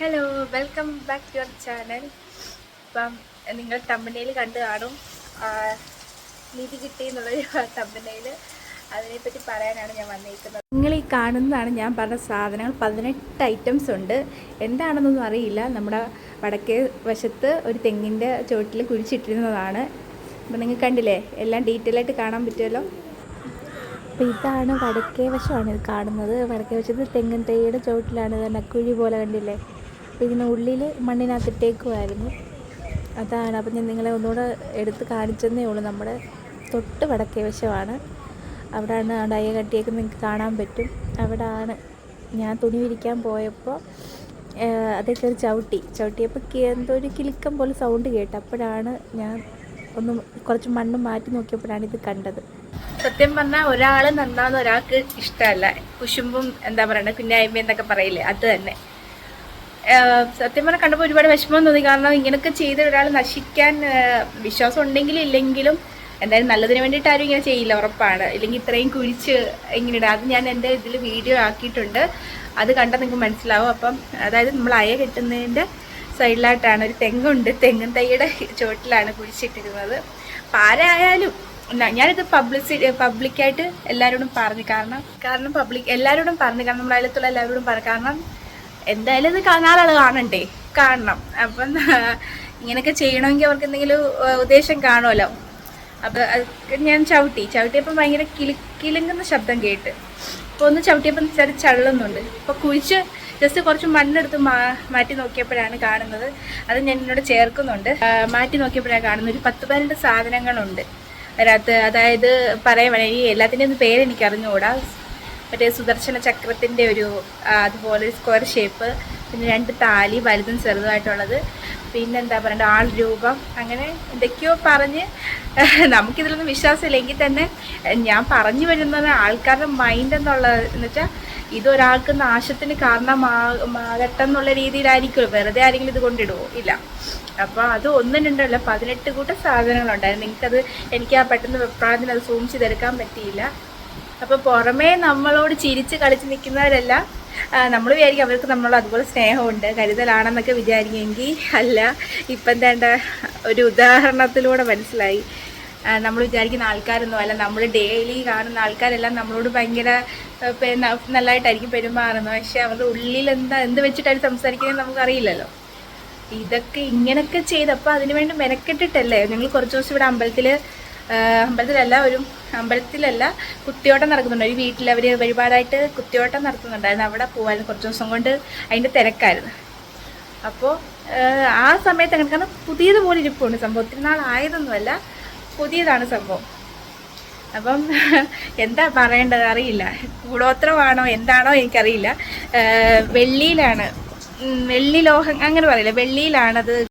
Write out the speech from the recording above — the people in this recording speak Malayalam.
Hello welcome back to your channel ഇപ്പം നിങ്ങൾ തമ്പനയിൽ കണ്ടു കാണും. നീതി കിട്ടി എന്നുള്ളൊരു തമ്പനയിൽ അതിനെപ്പറ്റി പറയാനാണ് ഞാൻ വന്നിരിക്കുന്നത് നിങ്ങൾ ഈ കാണുന്നതാണ് ഞാൻ പറഞ്ഞ സാധനങ്ങൾ. പതിനെട്ട് ഐറ്റംസ് ഉണ്ട്. എന്താണെന്നൊന്നും അറിയില്ല. നമ്മുടെ വടക്കേ വശത്ത് ഒരു തെങ്ങിന്റെ ചുവട്ടിൽ കുഴിച്ചിട്ടിരുന്നതാണ്. അപ്പം നിങ്ങൾ കണ്ടില്ലേ? എല്ലാം ഡീറ്റെയിൽ ആയിട്ട് കാണാൻ പറ്റുമല്ലോ? അപ്പോൾ ഇതാണ് വടക്കേ വശമാണ് ഇത് കാണുന്നത്. വടക്കേ വശത്ത് തെങ്ങിൻ തൈയുടെ ചുവട്ടിലാണ് തന്നെ കുഴി പോലെ കണ്ടില്ലേ? അപ്പോൾ ഇതിന് ഉള്ളിൽ മണ്ണിനകത്തിട്ടേക്കുമായിരുന്നു. അതാണ്. അപ്പം ഞാൻ നിങ്ങളെ ഒന്നുകൂടെ എടുത്ത് കാണിച്ചെന്നേ ഉള്ളൂ. നമ്മുടെ തൊട്ട് വടക്കേ വശമാണ്. അവിടെയാണ് ആ ഡയ കട്ടിയൊക്കെ നിങ്ങൾക്ക് കാണാൻ പറ്റും. അവിടെയാണ് ഞാൻ തുണി വിരിക്കാൻ പോയപ്പോൾ അതേ കയറി ചവിട്ടി. ചവിട്ടിയപ്പോൾ എന്തോ ഒരു കിളിക്കം പോലെ സൗണ്ട് കേട്ടു. അപ്പോഴാണ് ഞാൻ ഒന്ന് കുറച്ച് മണ്ണ് മാറ്റി നോക്കിയപ്പോഴാണ് ഇത് കണ്ടത്. സത്യം പറഞ്ഞാൽ ഒരാൾ നന്നാന്ന് ഒരാൾക്ക് ഇഷ്ടമല്ല. കുശുമ്പും എന്താ പറയണേ കുഞ്ഞായ്മ എന്നൊക്കെ പറയില്ലേ അത് തന്നെ. സത്യം പറഞ്ഞാൽ കണ്ടപ്പോൾ ഒരുപാട് വിഷമം തോന്നി. കാരണം ഇങ്ങനെയൊക്കെ ചെയ്ത് ഒരാൾ നശിക്കാൻ വിശ്വാസം ഉണ്ടെങ്കിലും ഇല്ലെങ്കിലും എന്തായാലും നല്ലതിന് വേണ്ടിയിട്ട് ആരും ഇങ്ങനെ ചെയ്യില്ല ഉറപ്പാണ്. ഇല്ലെങ്കിൽ ഇത്രയും കുഴിച്ച് ഇങ്ങനെ ഇടുക അത് ഞാൻ എന്റെ ഇതിൽ വീഡിയോ ആക്കിയിട്ടുണ്ട്. അത് കണ്ടാൽ നിങ്ങൾക്ക് മനസ്സിലാവും. അപ്പം അതായത് നമ്മൾ അയ കെട്ടുന്നതിന്റെ സൈഡിലായിട്ടാണ് ഒരു തെങ്ങുണ്ട്. തെങ്ങും തൈയുടെ ചുവട്ടിലാണ് കുഴിച്ചിട്ടിരുന്നത് അപ്പം ആരായാലും ഞാനിത് പബ്ലിസി പബ്ലിക്കായിട്ട് എല്ലാവരോടും പറഞ്ഞു. കാരണം കാരണം പബ്ലിക് എല്ലാവരോടും പറഞ്ഞു. കാരണം നമ്മുടെ അയലത്തുള്ള എല്ലാവരോടും പറഞ്ഞു. കാരണം എന്തായാലും ഇത് കാ- നാലാൾ കാണണ്ടേ? കാണണം. അപ്പം ഇങ്ങനെയൊക്കെ ചെയ്യണമെങ്കിൽ അവർക്ക് എന്തെങ്കിലും ഉദ്ദേശം കാണുമല്ലോ. അപ്പം ഞാൻ ചവിട്ടി. ചവിട്ടിയപ്പം ഭയങ്കര കിളി കിലുങ്ങുന്ന ശബ്ദം കേട്ട്. അപ്പോൾ ഒന്ന് ചവിട്ടിയപ്പം ചെറിയ ചള്ളുന്നുണ്ട്. അപ്പോൾ കുഴിച്ച് ജസ്റ്റ് കുറച്ച് മണ്ണെടുത്ത് മാ മാറ്റി നോക്കിയപ്പോഴാണ് കാണുന്നത്. അത് ഞാൻ എന്നോട് ചേർക്കുന്നുണ്ട്. മാറ്റി നോക്കിയപ്പോഴാണ് കാണുന്നത്. ഒരു പത്ത് പന്ത്രണ്ട് സാധനങ്ങളുണ്ട്. അതിനകത്ത് അതായത് പറയാൻ വേണേ ഈ എല്ലാത്തിന്റെയും പേര് എനിക്ക് അറിഞ്ഞുകൂടാ മറ്റേ സുദർശന ചക്രത്തിന്റെ ഒരു അതുപോലെ സ്ക്വയർ ഷേപ്പ് പിന്നെ രണ്ട് താലി വലുതും ചെറുതുമായിട്ടുള്ളത്. പിന്നെ എന്താ പറയണ്ട ആൾ രൂപം അങ്ങനെ എന്തൊക്കെയോ പറഞ്ഞ് നമുക്കിതിലൊന്നും വിശ്വാസമില്ലെങ്കിൽ തന്നെ ഞാൻ പറഞ്ഞു വരുന്നത് ആൾക്കാരുടെ മൈൻഡ് എന്നുള്ളത് എന്ന് വെച്ചാൽ ഇതൊരാൾക്ക് നാശത്തിന് കാരണമാകട്ടെ എന്നുള്ള രീതിയിലായിരിക്കുമല്ലോ. വെറുതെ ആരെങ്കിലും ഇത് കൊണ്ടിടുമോ ഇല്ല. അപ്പോൾ അത് ഒന്നും രണ്ടല്ല പതിനെട്ട് കൂട്ടം സാധനങ്ങളുണ്ടായിരുന്നു നിങ്ങൾക്കത് എനിക്ക് ആ പെട്ടെന്ന് വെപ്രാളത്തിന് അത് സൂം ചെയ്തെടുക്കാൻ പറ്റിയില്ല. അപ്പോൾ പുറമേ നമ്മളോട് ചിരിച്ച് കളിച്ച് നിൽക്കുന്നവരെല്ലാം നമ്മൾ വിചാരിക്കും അവർക്ക് നമ്മളോട് അതുപോലെ സ്നേഹമുണ്ട് കരുതലാണെന്നൊക്കെ വിചാരിക്കുമെങ്കിൽ അല്ല. ഇപ്പം തേണ്ട ഒരു ഉദാഹരണത്തിലൂടെ മനസ്സിലായി. നമ്മൾ വിചാരിക്കുന്ന ആൾക്കാരൊന്നും അല്ല. നമ്മൾ ഡെയിലി കാണുന്ന ആൾക്കാരെല്ലാം നമ്മളോട് ഭയങ്കര നല്ലതായിട്ടായിരിക്കും പെരുമാറുന്നത്. പക്ഷെ അവരുടെ ഉള്ളിൽ എന്താ എന്ത് വെച്ചിട്ടാണ് സംസാരിക്കുന്നത് നമുക്കറിയില്ലല്ലോ. ഇതൊക്കെ ഇങ്ങനെയൊക്കെ ചെയ്തപ്പോൾ അതിനുവേണ്ടി മെനക്കെട്ടിട്ടല്ലേ? ഞങ്ങൾ കുറച്ച് ദിവസം ഇവിടെ അമ്പലത്തിൽ അമ്പലത്തിലല്ല ഒരു അമ്പലത്തിലല്ല കുത്തിയോട്ടം നടക്കുന്നുണ്ട്. ഒരു വീട്ടിൽ അവർ ഒരുപാടായിട്ട് കുത്തിയോട്ടം നടത്തുന്നുണ്ടായിരുന്നു. അവിടെ പോകാൻ കുറച്ച് ദിവസം കൊണ്ട്. അതിന്റെ തിരക്കായിരുന്നു. അപ്പോൾ ആ സമയത്ത് അങ്ങനെ കാരണം പുതിയത് പോലെ ഇരിപ്പുണ്ട് സംഭവം. ഒത്തിരി നാളായതൊന്നുമല്ല പുതിയതാണ് സംഭവം. അപ്പം എന്താ പറയേണ്ടത് അറിയില്ല. കൂടോത്രമാണോ എന്താണോ എനിക്കറിയില്ല. വെള്ളിയിലാണ്. വെള്ളി ലോഹം അങ്ങനെ പറയില്ല. വെള്ളിയിലാണത്